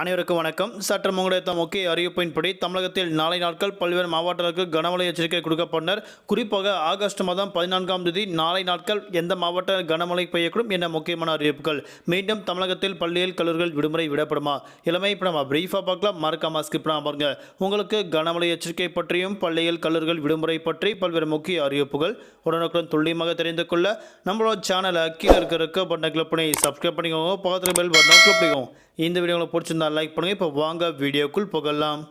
அனைவருக்கும் வணக்கம். சற்று முன்னிலைத்த முக்கிய அறிவிப்பின்படி தமிழகத்தில் நாளை நாட்கள் பல்வேறு மாவட்டங்களுக்கு கனமழை எச்சரிக்கை கொடுக்கப்பட்டனர் குறிப்பாக ஆகஸ்ட் மாதம் பதினான்காம் தேதி நாளை நாட்கள் எந்த மாவட்ட கனமழை பெய்யக்கூடும் என முக்கியமான அறிவிப்புகள். மீண்டும் தமிழகத்தில் பள்ளியில் கல்லூரிகள் விடுமுறை விடப்படுமா? இளமை இப்போ நம்ம பிரீஃபாக பார்க்கலாம். மறக்காம ஸ்கிப் பண்ணாம பாருங்க. உங்களுக்கு கனமழை எச்சரிக்கை பற்றியும் பள்ளியில் கல்லூரிகள் விடுமுறை பற்றி பல்வேறு முக்கிய அறிவிப்புகள் உடனுக்குடன் துல்லியமாக தெரிந்து கொள்ள நம்மளோட சேனலை கீழே இருக்க இருக்க பட்டனை கிளிக் பண்ணி சப்ஸ்கிரைப் பண்ணிக்கோங்க. பக்கத்தில் பெல் பட்டனை கிளிக் பண்ணிக்கோங்க. இந்த வீடியோ உங்களுக்கு பிடிச்சிருந்தா லைக் பண்ணுங்கள் இப்போ வாங்க வீடியோக்குள் புகழலாம்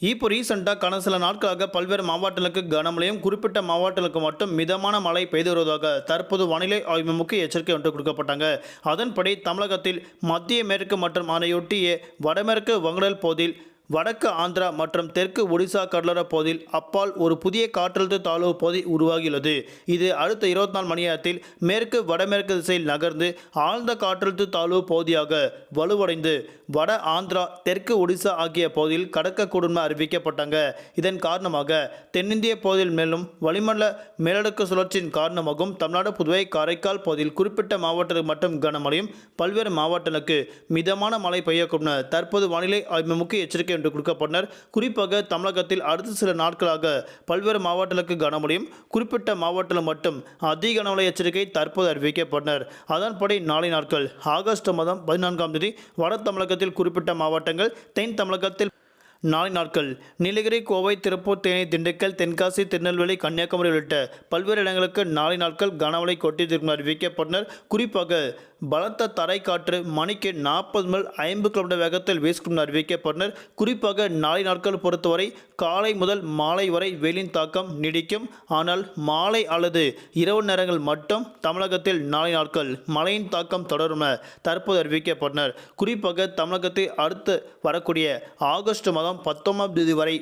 இப்போ ரீசெண்டாக கடந்த சில நாட்களாக பல்வேறு மாவட்டங்களுக்கு கனமழையும் குறிப்பிட்ட மாவட்டங்களுக்கு மட்டும் மிதமான மழை பெய்து வருவதாக தற்போது வானிலை ஆய்வு முக்கிய எச்சரிக்கை ஒன்று கொடுக்கப்பட்டாங்க. அதன்படி தமிழகத்தில் மத்திய மேற்கு மற்றும் அதனையொட்டிய வடமேற்கு வங்கடல் பகுதியில் வடக்கு ஆந்திரா மற்றும் தெற்கு ஒடிசா கடலோர பகுதியில் அப்பால் ஒரு புதிய காற்றழுத்த தாழ்வு பகுதி உருவாகியுள்ளது. இது அடுத்த இருபத்தி நாலு மணி நேரத்தில் மேற்கு வடமேற்கு திசையில் நகர்ந்து ஆழ்ந்த காற்றழுத்த தாழ்வு பகுதியாக வலுவடைந்து வட ஆந்திரா தெற்கு ஒடிசா ஆகிய பகுதியில் கடக்கக்கூடும் அறிவிக்கப்பட்டாங்க. இதன் காரணமாக தென்னிந்திய பகுதியில் மேலும் வளிமண்டல மேலடுக்கு சுழற்சியின் காரணமாகவும் தமிழ்நாடு புதுவை காரைக்கால் பகுதியில் குறிப்பிட்ட மாவட்டத்துக்கு மட்டும் கனமழையும் பல்வேறு மாவட்டங்களுக்கு மிதமான மழை பெய்யக்கூடும் தற்போது வானிலை ஆய்வு முக்கிய எச்சரிக்கை என்று கொடுக்கப்பட்டனர். குறிப்பாக தமிழகத்தில் அடுத்த சில நாட்களாக பல்வேறு மாவட்டங்களுக்கு கனமழையும் குறிப்பிட்ட மாவட்டத்தில் மட்டும் அதிக கனமழை எச்சரிக்கை தற்போது அறிவிக்கப்பட்டனர். அதன்படி நாளை நாட்கள் ஆகஸ்ட் மாதம் பதினான்காம் தேதி வட தமிழகத்தில் குறிப்பிட்ட மாவட்டங்கள் தென் தமிழகத்தில் நாளை நாட்கள் நீலகிரி கோவை திருப்பூர் தேனி திண்டுக்கல் தென்காசி திருநெல்வேலி கன்னியாகுமரி உள்ளிட்ட பல்வேறு இடங்களுக்கு நாளை நாட்கள் கனமழை கொட்டியிருக்கும் அறிவிக்கப்பட்டனர். குறிப்பாக பலத்த தரை காற்று மணிக்கு நாற்பது முதல் ஐம்பது கிலோமீட்டர் வேகத்தில் வீசும் அறிவிக்கப்பட்டனர். குறிப்பாக நாளை நாட்கள் பொறுத்தவரை காலை முதல் மாலை வரை வெயிலின் தாக்கம் நீடிக்கும். ஆனால் மாலை அல்லது இரவு நேரங்கள் மட்டும் தமிழகத்தில் நாளை நாட்கள் மழையின் தாக்கம் தொடரும் தற்போது அறிவிக்கப்பட்டனர். குறிப்பாக தமிழகத்தை அடுத்து வரக்கூடிய ஆகஸ்ட் மாதம் பத்தொன்பதாம் தேதி வரை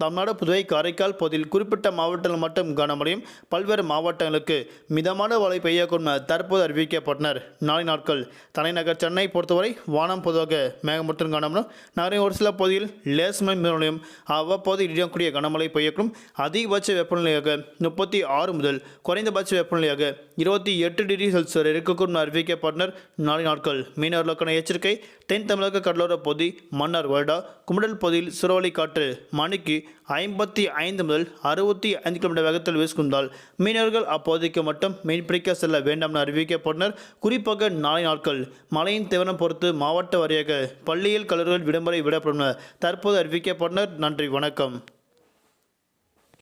தமிழ்நாடு புதுவை காரைக்கால் பகுதியில் குறிப்பிட்ட மாவட்டங்கள் மட்டும் கனமழையும் பல்வேறு மாவட்டங்களுக்கு மிதமான மழை பெய்யக்கூடும் தற்போது அறிவிக்கப்பட்டனர். நாளை நாட்கள் தலைநகர் சென்னை பொறுத்தவரை வானம் பொதுவாக மேகமூட்டம் காணப்படும். நகரின் ஒரு சில பகுதியில் லேஸ்மை மிதமழையும் அவ்வப்போது இடியக்கூடிய கனமழை பெய்யக்கூடும். அதிகபட்ச வெப்பநிலையாக முப்பத்தி ஆறு முதல் குறைந்தபட்ச வெப்பநிலையாக இருபத்தி எட்டு டிகிரி செல்சியஸ் வரை இருக்கக்கூடும் அறிவிக்கப்பட்டனர். நாளை நாட்கள் மீனவர்களுக்கான எச்சரிக்கை. தென் தமிழக கடலோர பகுதி மன்னார் வருடா குமுடல் பகுதியில் சுரவழி காற்று மணிக்கு ஐம்பத்தி ஐந்து முதல் அறுபத்தி ஐந்து கிலோமீட்டர் வேகத்தில் வீசுகின்றால் மீனவர்கள் அப்போதைக்கு மட்டும் மீன்பிடிக்க செல்ல வேண்டாம் என அறிவிக்கப்பட்டனர். குறிப்பாக நாளை நாட்கள் மழையின் தீவிரம் பொறுத்து மாவட்ட வாரியாக பள்ளியில் கல்லூரிகள் விடுமுறை விடப்படும் தற்போது அறிவிக்கப்பட்டனர். நன்றி வணக்கம்.